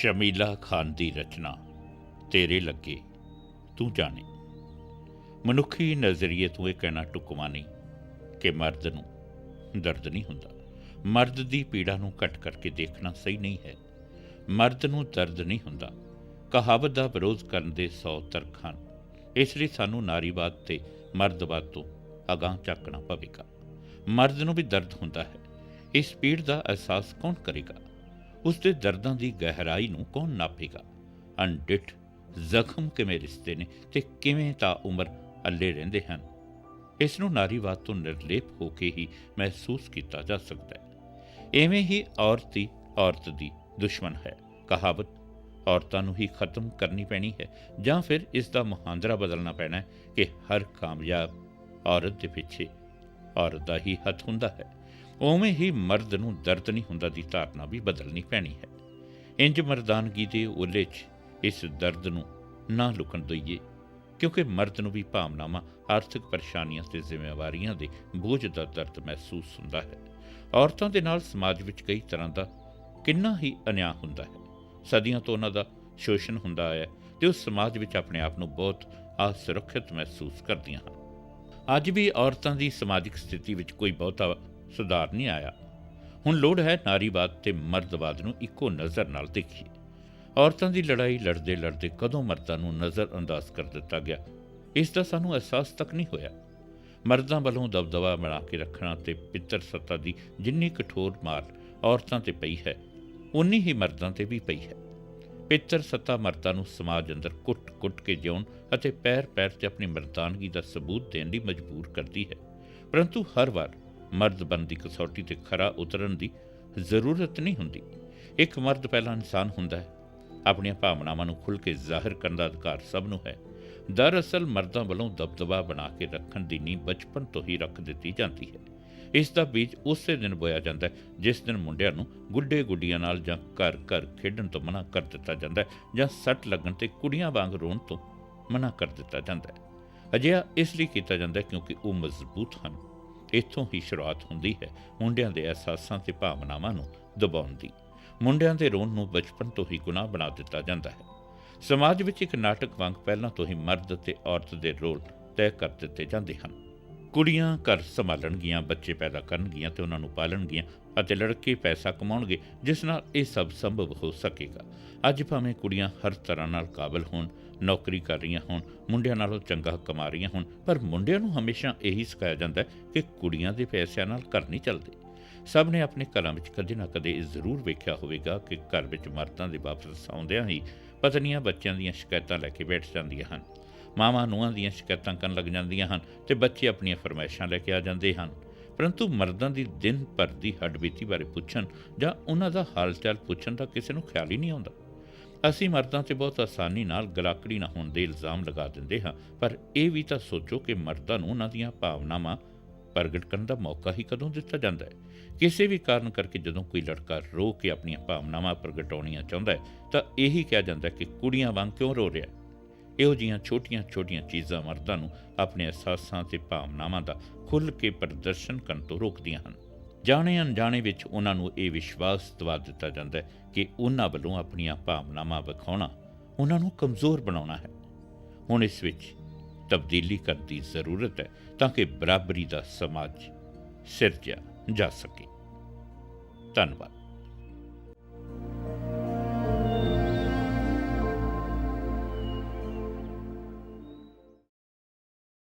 ਸ਼ਮੀਲਾ ਖਾਨ ਦੀ ਰਚਨਾ, ਤੇਰੇ ਲੱਗੇ, ਤੂੰ ਜਾਣੇ। ਮਨੁੱਖੀ ਨਜ਼ਰੀਏ ਤੋਂ ਇਹ ਕਹਿਣਾ ਟੁਕਮਾ ਨਹੀਂ ਕਿ ਮਰਦ ਨੂੰ ਦਰਦ ਨਹੀਂ ਹੁੰਦਾ। ਮਰਦ ਦੀ ਪੀੜਾ ਨੂੰ ਘਟ ਕਰਕੇ ਦੇਖਣਾ ਸਹੀ ਨਹੀਂ ਹੈ। ਮਰਦ ਨੂੰ ਦਰਦ ਨਹੀਂ ਹੁੰਦਾ। ਕਹਾਵਤ ਦਾ ਵਿਰੋਧ ਕਰਨ ਦੇ 100 ਤਰਕ ਹਨ। ਇਸ ਲਈ ਸਾਨੂੰ ਨਾਰੀਵਾਦ ਤੇ ਮਰਦਵਾਦ ਤੋਂ ਅਗਾਂਹ ਚੱਕਣਾ ਪਵੇਗਾ। ਮਰਦ ਨੂੰ ਵੀ ਦਰਦ ਹੁੰਦਾ ਹੈ। ਇਸ ਪੀੜ ਦਾ ਅਹਿਸਾਸ ਕੌਣ ਕਰੇਗਾ? ਉਸ ਦੇ ਦਰਦਾਂ ਦੀ ਗਹਿਰਾਈ ਨੂੰ ਕੌਣ ਨਾਪੇਗਾ? ਅਣਡਿੱਠ, ਜ਼ਖਮ ਕਿਵੇਂ ਰਿਸ਼ਤੇ ਨੇ ਤੇ ਕਿਵੇਂ ਤਾਂ ਉਮਰ ਅੱਲੇ ਰਹਿੰਦੇ ਹਨ? ਇਸ ਨੂੰ ਨਾਰੀਵਾਦ ਤੋਂ ਨਿਰਲੇਪ ਹੋ ਕੇ ਹੀ ਮਹਿਸੂਸ ਕੀਤਾ ਜਾ ਸਕਦਾ ਹੈ। ਐਵੇਂ ਹੀ ਔਰਤ ਹੀ ਔਰਤ ਦੀ ਦੁਸ਼ਮਣ ਹੈ, ਕਹਾਵਤ। ਔਰਤਾਂ ਨੂੰ ਹੀ ਖਤਮ ਕਰਨੀ ਪੈਣੀ ਹੈ, ਜਾਂ ਫਿਰ ਇਸ ਦਾ ਮੁਹਾਂਦਰਾ ਬਦਲਣਾ ਪੈਣਾ ਹੈ ਕਿ ਹਰ ਕਾਮਯਾਬ ਔਰਤ ਦੇ ਪਿੱਛੇ ਔਰਤ ਦਾ ਹੀ ਹੱਥ ਹੁੰਦਾ ਹੈ। ਉਵੇਂ ਹੀ ਮਰਦ ਨੂੰ ਦਰਦ ਨਹੀਂ ਹੁੰਦਾ ਦੀ ਧਾਰਨਾ ਵੀ ਬਦਲਣੀ ਪੈਣੀ ਹੈ। ਇੰਜ ਮਰਦਾਨਗੀ ਦੇ ਓਲੇ 'ਚ ਇਸ ਦਰਦ ਨੂੰ ਨਾ ਲੁਕਣ ਦਈਏ, ਕਿਉਂਕਿ ਮਰਦ ਨੂੰ ਵੀ ਭਾਵਨਾਵਾਂ, ਆਰਥਿਕ ਪਰੇਸ਼ਾਨੀਆਂ ਤੇ ਜ਼ਿੰਮੇਵਾਰੀਆਂ ਦੇ ਬੋਝ ਦਾ ਦਰਦ ਮਹਿਸੂਸ ਹੁੰਦਾ ਹੈ। ਔਰਤਾਂ ਦੇ ਨਾਲ ਸਮਾਜ ਵਿੱਚ ਕਈ ਤਰ੍ਹਾਂ ਦਾ ਕਿੰਨਾ ਹੀ ਅਨਿਆਂ ਹੁੰਦਾ ਹੈ। ਸਦੀਆਂ ਤੋਂ ਉਹਨਾਂ ਦਾ ਸ਼ੋਸ਼ਣ ਹੁੰਦਾ ਆਇਆ ਹੈ ਤੇ ਉਹ ਸਮਾਜ ਵਿੱਚ ਆਪਣੇ ਆਪ ਨੂੰ ਬਹੁਤ ਅਸੁਰੱਖਿਅਤ ਮਹਿਸੂਸ ਕਰਦੀਆਂ ਹਨ। ਅੱਜ ਵੀ ਔਰਤਾਂ ਦੀ ਸਮਾਜਿਕ ਸਥਿਤੀ ਵਿੱਚ ਕੋਈ ਬਹੁਤਾ ਸੁਧਾਰ ਨਹੀਂ ਆਇਆ। ਹੁਣ ਲੋੜ ਹੈ ਨਾਰੀਵਾਦ ਤੇ ਮਰਦਵਾਦ ਨੂੰ ਇੱਕੋ ਨਜ਼ਰ ਨਾਲ ਦੇਖੀਏ। ਔਰਤਾਂ ਦੀ ਲੜਾਈ ਲੜਦੇ ਲੜਦੇ ਕਦੋਂ ਮਰਦਾਂ ਨੂੰ ਨਜ਼ਰ ਅੰਦਾਜ਼ ਕਰ ਦਿੱਤਾ ਗਿਆ, ਇਸ ਦਾ ਸਾਨੂੰ ਅਹਿਸਾਸ ਤੱਕ ਨਹੀਂ ਹੋਇਆ। ਮਰਦਾਂ ਵੱਲੋਂ ਦਬਦਬਾ ਬਣਾ ਕੇ ਰੱਖਣਾ ਤੇ ਪਿੱਤਰ ਸੱਤਾ ਦੀ ਜਿੰਨੀ ਕਠੋਰ ਮਾਰ ਔਰਤਾਂ ਤੇ ਪਈ ਹੈ ਉਨੀ ਹੀ ਮਰਦਾਂ ਤੇ ਵੀ ਪਈ ਹੈ। ਪਿੱਤਰ ਸੱਤਾ ਮਰਦਾਂ ਨੂੰ ਸਮਾਜ ਅੰਦਰ ਕੁੱਟ-ਕੁੱਟ ਕੇ ਜਿਉਣ ਅਤੇ ਪੈਰ-ਪੈਰ 'ਚ ਆਪਣੀ ਮਰਦਾਨਗੀ ਦਾ ਸਬੂਤ ਦੇਣ ਲਈ ਮਜਬੂਰ ਕਰਦੀ ਹੈ। ਪਰੰਤੂ ਹਰ ਵਾਰ ਮਰਦ ਬਣ ਕਸੌਟੀ ਤੇ ਖਰਾ ਉਤਰਨ ਦੀ ਜ਼ਰੂਰਤ ਨਹੀਂ ਹੁੰਦੀ। ਇੱਕ ਮਰਦ ਪਹਿਲਾ ਇਨਸਾਨ ਹੁੰਦਾ ਹੈ। ਆਪਣੀਆਂ ਭਾਵਨਾਵਾਂ ਨੂੰ ਖੁੱਲ੍ਹ ਕੇ ਜ਼ਾਹਿਰ ਕਰਨ ਦਾ ਅਧਿਕਾਰ ਸਭ ਨੂੰ ਹੈ। ਦਰਅਸਲ ਮਰਦਾਂ ਵੱਲੋਂ ਦਬਦਬਾ ਬਣਾ ਕੇ ਰੱਖਣ ਦੀ ਨੀਂਹ ਬਚਪਨ ਤੋਂ ਹੀ ਰੱਖ ਦਿੱਤੀ ਜਾਂਦੀ ਹੈ। ਇਸ ਦਾ ਬੀਜ ਉਸੇ ਦਿਨ ਬੋਇਆ ਜਾਂਦਾ ਹੈ, ਜਿਸ ਦਿਨ ਮੁੰਡਿਆਂ ਨੂੰ ਗੁੱਡੇ ਗੁੱਡੀਆਂ ਨਾਲ ਜਾਂ ਘਰ ਘਰ ਖੇਡਣ ਤੋਂ ਮਨਾ ਕਰ ਦਿੱਤਾ ਜਾਂਦਾ ਹੈ ਜਾਂ ਸੱਟ ਲੱਗਣ ਤੇ ਕੁੜੀਆਂ ਵਾਂਗ ਰੋਣ ਤੋਂ ਮਨਾ ਕਰ ਦਿੱਤਾ ਜਾਂਦਾ ਹੈ। ਅਜਿਹਾ ਇਸ ਲਈ ਕੀਤਾ ਜਾਂਦਾ ਹੈ ਕਿਉਂਕਿ ਉਹ ਮਜ਼ਬੂਤ ਹਨ। ਇੱਥੋਂ ਹੀ ਸ਼ੁਰੂਆਤ ਹੁੰਦੀ ਹੈ ਮੁੰਡਿਆਂ ਦੇ ਅਹਿਸਾਸਾਂ ਤੇ ਭਾਵਨਾਵਾਂ ਨੂੰ ਦਬਾਉਣ ਦੀ। ਮੁੰਡਿਆਂ ਦੇ ਰੋਣ ਨੂੰ ਬਚਪਨ ਤੋਂ ਹੀ ਗੁਨਾਹ ਬਣਾ ਦਿੱਤਾ ਜਾਂਦਾ ਹੈ। ਸਮਾਜ ਵਿੱਚ ਇੱਕ ਨਾਟਕ ਵਾਂਗ ਪਹਿਲਾਂ ਤੋਂ ਹੀ ਮਰਦ ਤੇ ਔਰਤ ਦੇ ਰੋਲ ਤੈਅ ਕਰ ਦਿੱਤੇ ਜਾਂਦੇ ਹਨ। ਕੁੜੀਆਂ ਘਰ ਸੰਭਾਲਣਗੀਆਂ, ਬੱਚੇ ਪੈਦਾ ਕਰਨਗੀਆਂ ਤੇ ਉਹਨਾਂ ਨੂੰ ਪਾਲਣਗੀਆਂ ਅਤੇ ਲੜਕੇ ਪੈਸਾ ਕਮਾਉਣਗੇ, ਜਿਸ ਨਾਲ ਇਹ ਸਭ ਸੰਭਵ ਹੋ ਸਕੇਗਾ। ਅੱਜ ਭਾਵੇਂ ਕੁੜੀਆਂ ਹਰ ਤਰ੍ਹਾਂ ਨਾਲ ਕਾਬਲ ਹੋਣ ਨੌਕਰੀ ਕਰ ਰਹੀਆਂ ਹੋਣ, ਮੁੰਡਿਆਂ ਨਾਲੋਂ ਚੰਗਾ ਕਮਾ ਰਹੀਆਂ ਹੋਣ, ਪਰ ਮੁੰਡਿਆਂ ਨੂੰ ਹਮੇਸ਼ਾ ਇਹੀ ਸਿਖਾਇਆ ਜਾਂਦਾ ਹੈ ਕਿ ਕੁੜੀਆਂ ਦੇ ਪੈਸਿਆਂ ਨਾਲ ਘਰ ਨਹੀਂ ਚੱਲਦੇ। ਸਭ ਨੇ ਆਪਣੇ ਘਰਾਂ ਵਿੱਚ ਕਦੇ ਨਾ ਕਦੇ ਇਹ ਜ਼ਰੂਰ ਵੇਖਿਆ ਹੋਵੇਗਾ ਕਿ ਘਰ ਵਿੱਚ ਮਰਦਾਂ ਦੇ ਵਾਪਸ ਆਉਂਦਿਆਂ ਹੀ ਪਤਨੀਆਂ ਬੱਚਿਆਂ ਦੀਆਂ ਸ਼ਿਕਾਇਤਾਂ ਲੈ ਕੇ ਬੈਠ ਜਾਂਦੀਆਂ ਹਨ। ਮਾਵਾਂ ਨੂੰਹਾਂ ਦੀਆਂ ਸ਼ਿਕਾਇਤਾਂ ਕਰਨ ਲੱਗ ਜਾਂਦੀਆਂ ਹਨ ਤੇ ਬੱਚੇ ਆਪਣੀਆਂ ਫਰਮਾਇਸ਼ਾਂ ਲੈ ਕੇ ਆ ਜਾਂਦੇ ਹਨ। ਪਰੰਤੂ ਮਰਦਾਂ ਦੀ ਦਿਨ ਭਰ ਦੀ ਹੱਡਬੀਤੀ ਬਾਰੇ ਪੁੱਛਣ ਜਾਂ ਉਹਨਾਂ ਦਾ ਹਾਲ-ਚਾਲ ਪੁੱਛਣ ਦਾ ਕਿਸੇ ਨੂੰ ਖਿਆਲ ਹੀ ਨਹੀਂ ਆਉਂਦਾ। ਅਸੀਂ ਮਰਦਾਂ ਤੇ ਬਹੁਤ ਆਸਾਨੀ ਨਾਲ ਗਲਾਕੜੀ ਨਾ ਹੋਣ ਦੇ ਇਲਜ਼ਾਮ ਲਗਾ ਦਿੰਦੇ ਹਾਂ, ਪਰ ਇਹ ਵੀ ਤਾਂ ਸੋਚੋ ਕਿ ਮਰਦਾਂ ਨੂੰ ਉਹਨਾਂ ਦੀਆਂ ਭਾਵਨਾਵਾਂ ਪ੍ਰਗਟ ਕਰਨ ਦਾ ਮੌਕਾ ਹੀ ਕਦੋਂ ਦਿੱਤਾ ਜਾਂਦਾ ਹੈ। ਕਿਸੇ ਵੀ ਕਾਰਨ ਕਰਕੇ ਜਦੋਂ ਕੋਈ ਲੜਕਾ ਰੋ ਕੇ ਆਪਣੀਆਂ ਭਾਵਨਾਵਾਂ ਪ੍ਰਗਟਾਉਣੀਆਂ ਚਾਹੁੰਦਾ ਹੈ, ਤਾਂ ਇਹੀ ਕਿਹਾ ਜਾਂਦਾ ਕਿ ਕੁੜੀਆਂ ਵਾਂਗ ਕਿਉਂ ਰੋ ਰਿਹਾ ਇਹੋ ਜੀਆਂ ਛੋਟੀਆਂ-ਛੋਟੀਆਂ ਚੀਜ਼ਾਂ ਮਰਦਾਂ ਨੂੰ ਆਪਣੇ ਅਹਿਸਾਸਾਂ ਤੇ ਭਾਵਨਾਵਾਂ ਦਾ ਖੁੱਲ੍ਹ ਕੇ ਪ੍ਰਦਰਸ਼ਨ ਕਰਨ ਤੋਂ ਰੋਕਦੀਆਂ ਹਨ। ਜਾਣੇ ਅਣਜਾਣੇ ਵਿੱਚ ਉਹਨਾਂ ਨੂੰ ਇਹ ਵਿਸ਼ਵਾਸ ਦਿਵਾ ਦਿੱਤਾ ਜਾਂਦਾ ਹੈ ਕਿ ਉਹਨਾਂ ਵੱਲੋਂ ਆਪਣੀਆਂ ਭਾਵਨਾਵਾਂ ਵਿਖਾਉਣਾ ਉਹਨਾਂ ਨੂੰ ਕਮਜ਼ੋਰ ਬਣਾਉਣਾ ਹੈ। ਹੁਣ ਇਸ ਵਿੱਚ ਤਬਦੀਲੀ ਕਰਨ ਦੀ ਜ਼ਰੂਰਤ ਹੈ ਤਾਂ ਕਿ ਬਰਾਬਰੀ ਦਾ ਸਮਾਜ ਸਿਰਜਿਆ ਜਾ ਸਕੇ। ਧੰਨਵਾਦ।